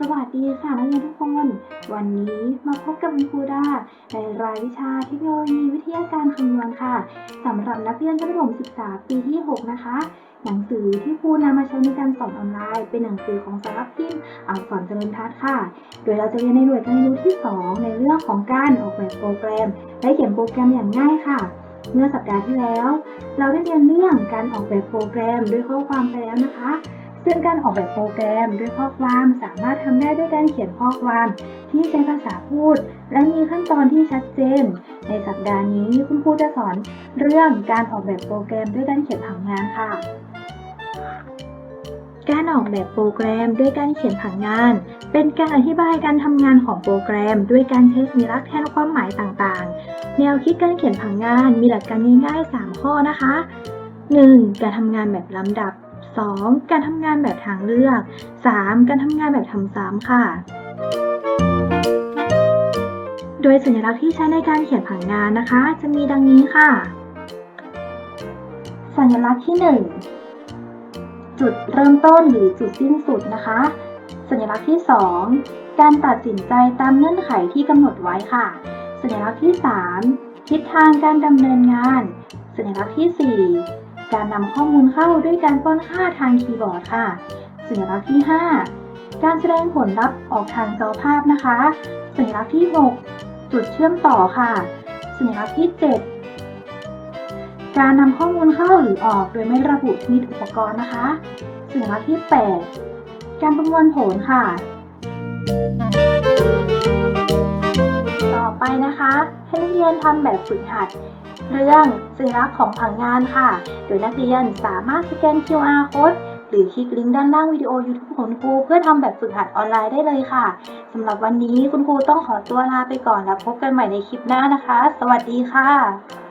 สวัสดีค่ะนักเรียนทุกคน วันนี้มาพบกับคุณครูดาในรายวิชาเทคโนโลยีวิทยาการคำนวณค่ะสำหรับนักเรียนชั้นประถมศึกษาปีที่ 6 นะคะ หนังสือที่ครูนำมาใช้ในการสอนออนไลน์ เป็นหนังสือของสำนักพิมพ์อักษรเจริญทัศน์ค่ะ โดยเราจะเรียนในหน่วยการเรียนรู้ที่ 2 ในเรื่องของการออกแบบโปรแกรม และเขียนโปรแกรมอย่างง่ายค่ะเมื่อสัปดาห์ที่แล้ว เราได้เรียนเรื่องการออกแบบโปรแกรมด้วยข้อความไปแล้วนะคะ ซึ่งการออกแบบโปรแกรมด้วยข้อความสามารถทำได้ด้วยการเขียนข้อความที่ใช้ภาษาพูด และมีขั้นตอนที่ชัดเจน ในสัปดาห์นี้คุณครูจะสอนเรื่องการออกแบบโปรแกรมด้วยการเขียนผังงานค่ะ การออกแบบโปรแกรมด้วยการเขียนผังงาน เป็นการอธิบายการทำงานของโปรแกรม ด้วยการใช้สัญลักษณ์แทนความหมายต่างๆ แนวคิดการเขียนผังงานมีหลักการง่ายๆ 3 ข้อนะคะ 1. การทำงานแบบลำดับ 2. การทำงานแบบทางเลือก 3. การทำงานแบบทำซ้ำค่ะ โดยสัญลักษณ์ที่ใช้ในการเขียนผังงานนะคะ จะมีดังนี้ค่ะ สัญลักษณ์ที่ 1 จุดเริ่มต้นหรือจุดสิ้นสุดนะคะ สัญลักษณ์ที่ 2 การตัดสินใจตามเงื่อนไขที่กำหนดไว้ค่ะ สัญลักษณ์ที่ 3 ทิศทางการดำเนินงาน สัญลักษณ์ที่ 4 การนำข้อมูลเข้าด้วยการป้อนค่าทางคีย์บอร์ดค่ะสัญลักษณ์ที่ 5 การแสดงผลลัพธ์ออกทางจอภาพนะคะสัญลักษณ์ที่ 6 จุดเชื่อมต่อค่ะสัญลักษณ์ที่ 7 การนำข้อมูลเข้าหรือออกโดยไม่ระบุชนิดอุปกรณ์นะคะสัญลักษณ์ที่ 8 การประมวลผลค่ะต่อไปนะคะ ให้นักเรียนทำแบบฝึกหัด เรื่องสัญลักษณ์ของผังงานค่ะ โดยนักเรียนสามารถสแกน QR code หรือคลิกลิงก์ด้านล่างวิดีโอ YouTube ของครู เพื่อทำแบบฝึกหัดออนไลน์ได้เลยค่ะสำหรับวันนี้คุณครูต้องขอตัวลาไปก่อนแล้วพบกันใหม่ในคลิปหน้านะคะ สวัสดีค่ะ